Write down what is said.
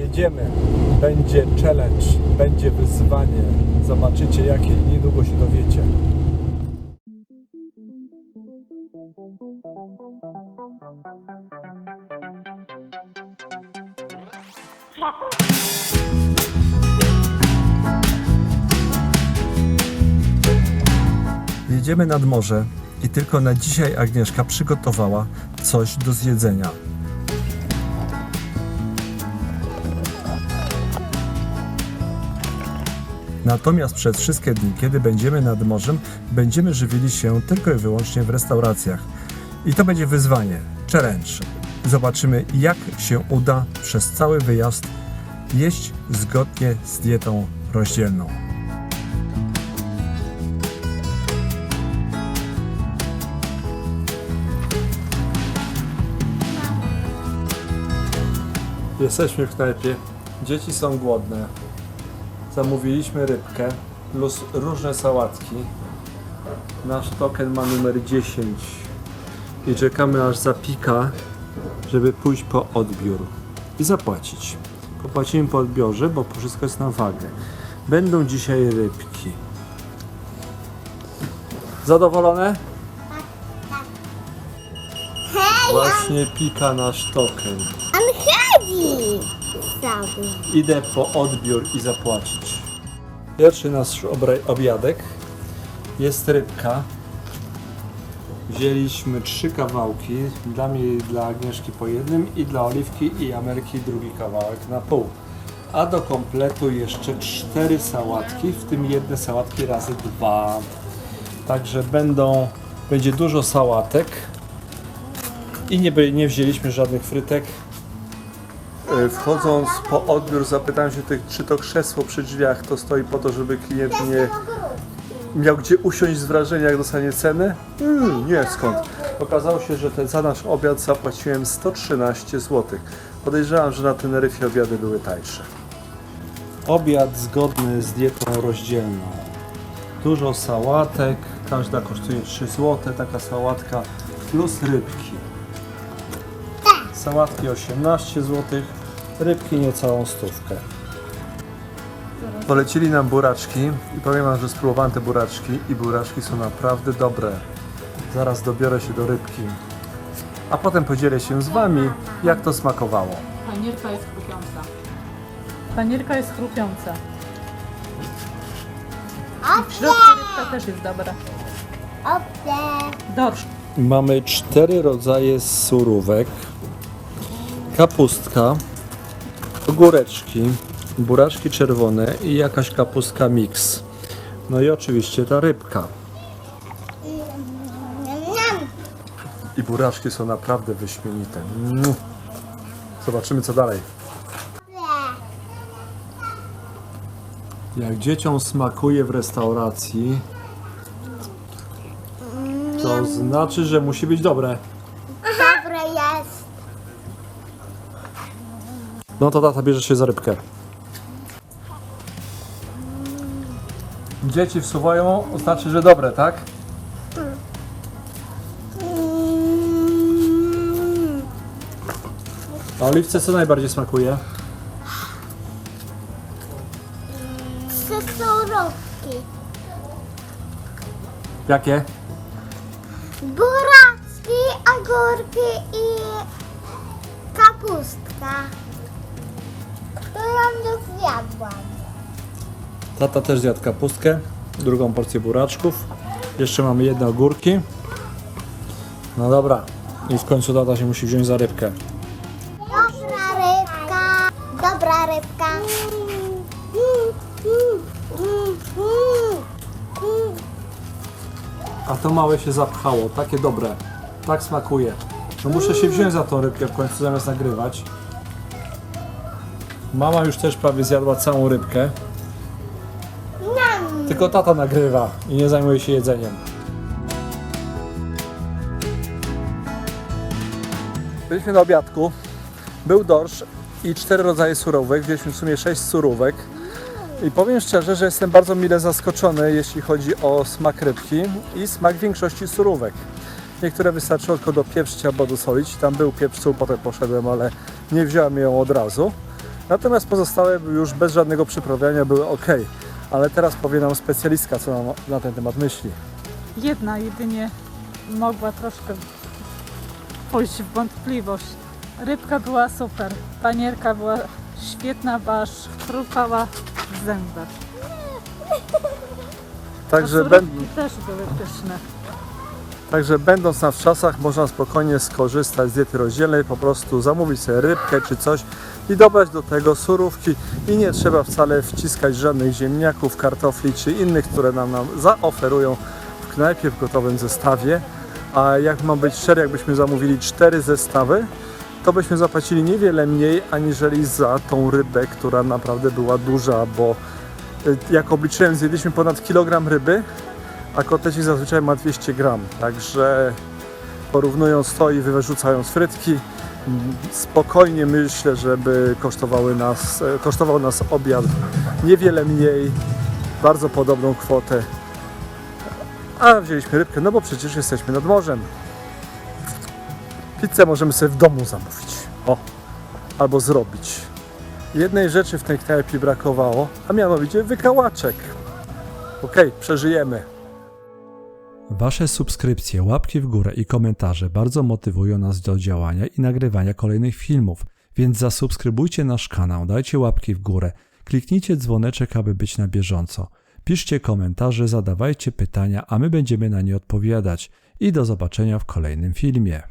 Jedziemy. Będzie challenge, będzie wyzwanie. Zobaczycie jakie niedługo się dowiecie. Jedziemy nad morze i tylko na dzisiaj Agnieszka przygotowała coś do zjedzenia. Natomiast przez wszystkie dni, kiedy będziemy nad morzem, będziemy żywili się tylko i wyłącznie w restauracjach. I to będzie wyzwanie, challenge. Zobaczymy, jak się uda przez cały wyjazd jeść zgodnie z dietą rozdzielną. Jesteśmy w knajpie. Dzieci są głodne. Zamówiliśmy rybkę plus różne sałatki. Nasz token ma numer 10 i czekamy aż zapika, żeby pójść po odbiór i zapłacić. Popłacimy po odbiorze, bo wszystko jest na wagę. Będą dzisiaj rybki. Zadowolone? Właśnie pika nasz token. Idę po odbiór i zapłacić. Pierwszy nasz obiadek jest rybka. Wzięliśmy trzy kawałki, dla mnie i dla Agnieszki po jednym i dla Oliwki i Ameryki drugi kawałek na pół. A do kompletu jeszcze cztery sałatki, w tym jedne sałatki razy dwa. Także będą, będzie dużo sałatek i nie, nie wzięliśmy żadnych frytek. E, Wchodząc po odbiór zapytałem się tych, czy to krzesło przy drzwiach to stoi po to, żeby klient nie miał gdzie usiąść z wrażenia, jak dostanie cenę? Mm, nie, skąd? Okazało się, że ten, za nasz obiad zapłaciłem 113 zł. Podejrzewam, że na Teneryfie obiady były tańsze. Obiad zgodny z dietą rozdzielną. Dużo sałatek, każda kosztuje 3 zł, taka sałatka plus rybki. Sałatki 18 zł, rybki niecałą stówkę. Polecili nam buraczki i powiem wam, że spróbowałem te buraczki i buraczki są naprawdę dobre. Zaraz dobiorę się do rybki. A potem podzielę się z wami, jak to smakowało. Panierka jest chrupiąca. Panierka jest chrupiąca. W środku rybka też jest dobra. Dorsz. Mamy cztery rodzaje surówek, kapustka, ogóreczki, buraczki czerwone i jakaś kapustka mix. No i oczywiście ta rybka. I buraczki są naprawdę wyśmienite. Mm. Zobaczymy co dalej. Jak dzieciom smakuje w restauracji, to znaczy, że musi być. Dobre jest. No to tata bierze się za rybkę. Dzieci wsuwają, znaczy, że dobre, tak? A oliwce co najbardziej smakuje? Trzy surówki. Jakie? Buraczki, ogórki i kapustka. Tata też zjadł kapustkę, drugą porcję buraczków. Jeszcze mamy jedne ogórki. No dobra. I w końcu tata się musi wziąć za rybkę. Dobra rybka. Dobra rybka. A to małe się zapchało, takie dobre. Tak smakuje. No muszę się wziąć za tą rybkę w końcu zamiast nagrywać. Mama już też prawie zjadła całą rybkę. Tylko tata nagrywa i nie zajmuje się jedzeniem. Byliśmy na obiadku. Był dorsz i cztery rodzaje surówek. Wzięliśmy w sumie sześć surówek. I powiem szczerze, że jestem bardzo mile zaskoczony, jeśli chodzi o smak rybki i smak większości surówek. Niektóre wystarczyło tylko do pieprzyć albo dosolić. Tam był pieprz, potem poszedłem, ale nie wziąłem ją od razu. Natomiast pozostałe już bez żadnego przyprawiania były ok. Ale teraz powie nam specjalistka, co nam na ten temat myśli. Jedna jedynie mogła troszkę pójść w wątpliwość. Rybka była super, panierka była świetna, bo aż chrupała w zębach. Także, ben, też były pyszne. także będąc na wczasach można spokojnie skorzystać z diety rozdzielnej, po prostu zamówić sobie rybkę czy coś i dobrać do tego surówki i nie trzeba wcale wciskać żadnych ziemniaków, kartofli czy innych, które nam, nam zaoferują w knajpie w gotowym zestawie. A jak mam być szczery, jakbyśmy zamówili cztery zestawy, to byśmy zapłacili niewiele mniej aniżeli za tą rybę, która naprawdę była duża, bo y, jak obliczyłem, zjedliśmy ponad kilogram ryby, a kotlecik zazwyczaj ma 200 gram. Także porównując to i wyrzucając frytki, spokojnie myślę, żeby kosztowały nas, e, kosztował nas obiad niewiele mniej, bardzo podobną kwotę. A wzięliśmy rybkę, no bo przecież jesteśmy nad morzem. Pizzę możemy sobie w domu zamówić. O, albo zrobić. Jednej rzeczy w tej knajpie brakowało, a mianowicie wykałaczek. Okej, przeżyjemy. Wasze subskrypcje, łapki w górę i komentarze bardzo motywują nas do działania i nagrywania kolejnych filmów, więc zasubskrybujcie nasz kanał, dajcie łapki w górę, kliknijcie dzwoneczek, aby być na bieżąco. Piszcie komentarze, zadawajcie pytania, a my będziemy na nie odpowiadać. I do zobaczenia w kolejnym filmie.